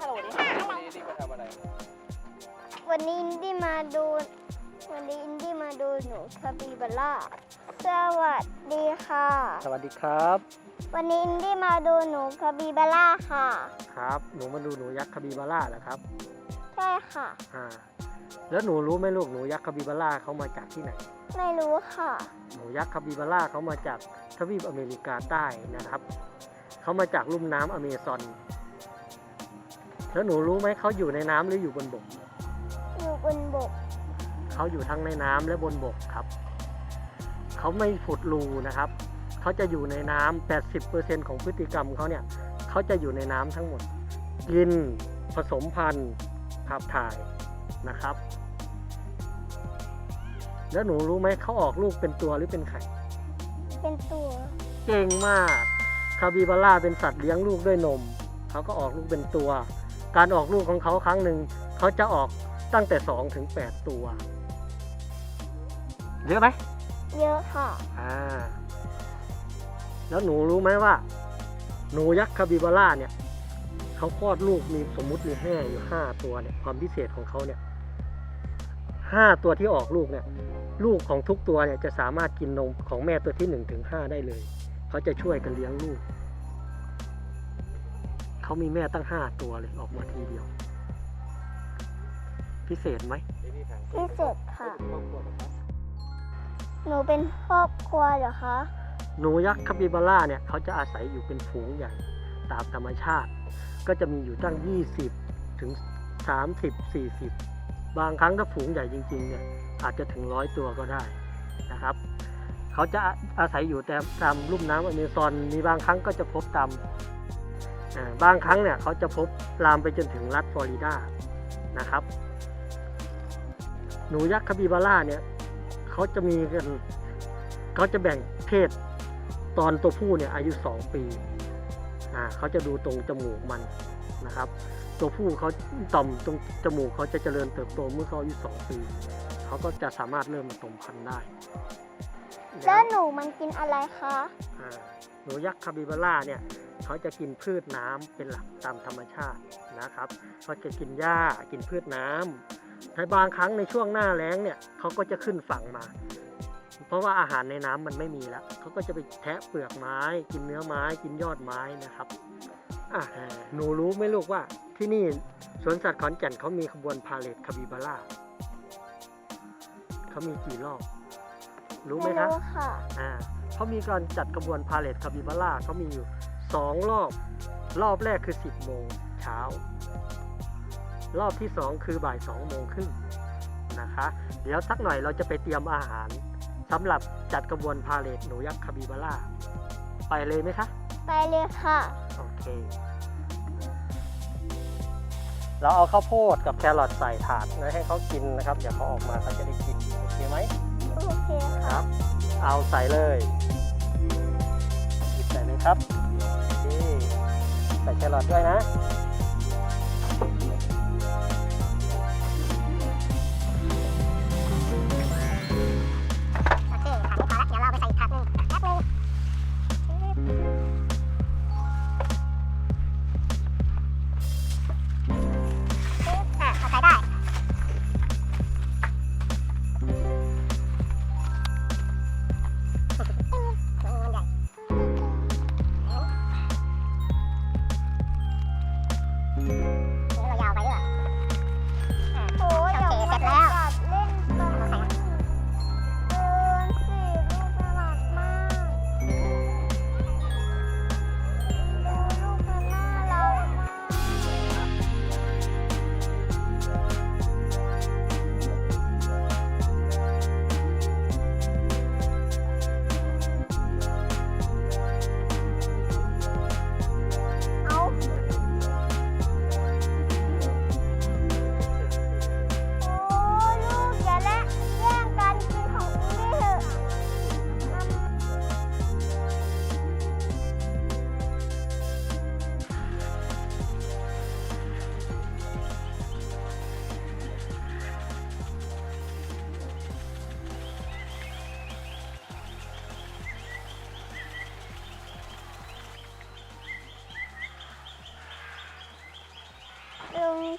ฮัลโหลดินี่นี่มาทำอะไร วันนี้อินดี้มาดู วันนี้อินดี้มาดูหนูคาปิบาร่าสวัสดีค่ะ สวัสดีครับ วันนี้อินดี้มาดูหนูคาปิบาร่าค่ะ ครับ หนูมาดูหนูยักษ์คาบิบาร่าเหรอครับ ใช่ค่ะ อ่า แล้วหนูรู้ไหมลูกหนูยักษ์คาบิบาร่าเขามาจากที่ไหน ไม่รู้ค่ะ หนูยักษ์คาบิบาร่าเขามาจากทวีปอเมริกาใต้นะครับ เขามาจากลุ่มน้ำอเมซอน แล้วหนูรู้ไหมเขาอยู่ในน้ำหรืออยู่บนบก อยู่บนบก เขาอยู่ทั้งในน้ำและบนบกครับ เขาไม่ผุดรูนะครับ เขาจะอยู่ในน้ำ80%ของพฤติกรรมเขาเนี่ย เขาจะอยู่ในน้ำทั้งหมด กิน ผสมพันธุ์ขับถ่ายนะครับ แล้วหนูรู้ไหมเขาออกลูกเป็นตัวหรือเป็นไข่ เป็นตัว เก่งมาก คาบิบาร่าเป็นสัตว์เลี้ยงลูกด้วยนม เขาก็ออกลูกเป็นตัว การออกลูกของเขาครั้งหนึ่งเขาจะออกตั้งแต่ 2 ถึง 8 ตัว เยอะไหมเยอะค่ะ อ่า แล้วหนูรู้ไหมว่า หนูยักษ์คาบิบาร่าเนี่ยเขาคลอดลูกมีสมมุติมีแห่อยู่ห้าตัวเนี่ยความพิเศษของเขาเนี่ยห้าตัวที่ออกลูกเนี่ย ลูกของทุกตัวเนี่ยจะสามารถกินนมของแม่ตัวที่หนึ่งถึงห้าได้เลย เขาจะช่วยกันเลี้ยงลูก เขามีแม่ตั้งห้าตัวเลยออกมาทีเดียว พิเศษไหมนี่นี่ทางพิเศษค่ะครอบครัวของเขาหนูเป็นครอบครัวเหรอคะหนูยักษ์คาปิบาร่าเนี่ยเขาจะอาศัยอยู่เป็นฝูงใหญ่ตามธรรมชาติ ก็จะมีอยู่ตั้ง 20 ถึง 30 40 บางครั้งถ้าฝูงใหญ่จริงๆเนี่ยอาจจะถึงร้อยตัวก็ได้นะครับ เขาจะอาศัยอยู่แต่ตามลุ่มน้ำอเมซอนมีบางครั้งก็จะพบตามอ่า บางครั้งเนี่ยเขาจะพบลามไปจนถึงรัฐฟลอริดานะครับ หนูยักษ์คาปิบาร่าเนี่ยเขาจะมีกันเขาจะแบ่งเพศตอนตัวผู้เนี่ยอายุ 2 ปีอ่าเขาจะดูตรงจมูกมันนะครับ ตัวผู้เขาต่อมตรงจมูกเขาจะเจริญเติบโตเมื่อเขาอายุ 2 ปี เขาก็จะสามารถเริ่มผสมพันธุ์ได้ แล้วหนูมันกินอะไรคะอ่าหนูยักษ์คาบิบาร่าเนี่ย เขาจะกินพืชน้ำเป็นหลักตามธรรมชาตินะครับเขาจะกินหญ้ากินพืชน้ำแต่บางครั้งในช่วงหน้าแล้งเนี่ยเขาก็จะขึ้นฝั่งมา เพราะว่าอาหารในน้ำมันไม่มีแล้วเขาก็จะไปแทะเปลือกไม้ กินเนื้อไม้ กินยอดไม้นะครับอ่าหนูรู้ไหมลูกว่าที่นี่สวนสัตว์ขอนแก่นเขามีขบวนพาเลทคาบิบาร่าเขามีกี่รอบรู้ไหมคะรู้ค่ะอ่าเขามีการจัดกระบวนพาเลทคาบิบาร่าเขามีอยู่ สองรอบ รอบแรกคือ 10 โมงเช้า รอบที่ 2 คือบ่าย 2 โมงครึ่งนะคะ เดี๋ยวสักหน่อยเราจะไปเตรียมอาหารสำหรับจัดกระบวนพาเลทหนูยักษ์คาบิบาร่า ไปเลยไหมคะ ไปเลยค่ะ โอเค เราเอาข้าวโพดกับแครอทใส่ถาดไว้ให้เขากินนะครับ เดี๋ยวเขาออกมาเขาจะได้กิน โอเคไหมโอเคคค่ะรับ เอาใส่เลยหยิบใส่เลยครับนี่ ใส่แครอทด้วยนะ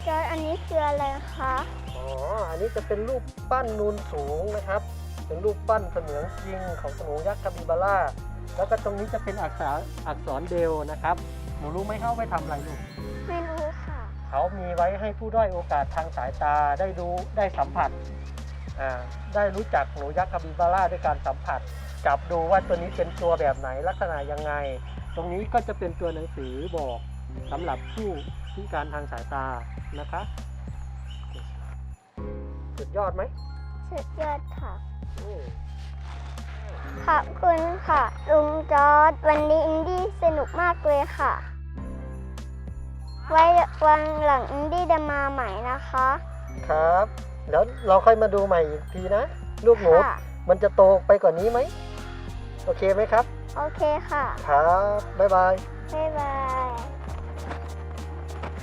จอร์ดอันนี้คืออะไรคะ อ๋อ อันนี้จะเป็นรูปปั้นนูนสูงนะครับ เป็นรูปปั้นเสมือนจริงของหนูยักษ์คาบิบาร่า แล้วก็ตรงนี้จะเป็นอักษรอักษรเดลนะครับ หนูรู้ไหมเขาเอาไปทำอะไรลูก ไม่รู้ค่ะ เขามีไว้ให้ผู้ด้อยโอกาสทางสายตาได้ดูได้สัมผัส อ่า ได้รู้จักหนูยักษ์คาบิบาร่าด้วยการสัมผัส จับดูว่าตัวนี้เป็นตัวแบบไหนลักษณะยังไง ตรงนี้ก็จะเป็นตัวหนังสือบอก สำหรับผู้พิการทางสายตานะคะ สุดยอดไหมสุดยอดค่ะอืมขอบคุณค่ะลุงจอร์ดวันนี้อินดี้สนุกมากเลยค่ะ ไว้วันหลังอินดี้จะมาใหม่นะคะ ครับ แล้วเราค่อยมาดูใหม่อีกทีนะ ลูกหนูค่ะ มันจะโตไปกว่านี้ไหม โอเคไหมครับ โอเคค่ะ ครับ บ๊ายบาย บ๊ายบาย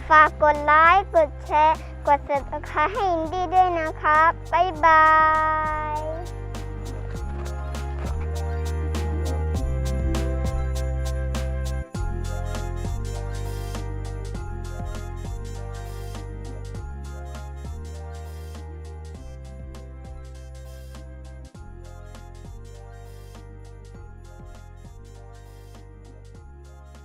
ฝากกดไลค์ กดแชร์ กด subscribe ให้อินดี้ด้วยนะครับ บ๊ายบาย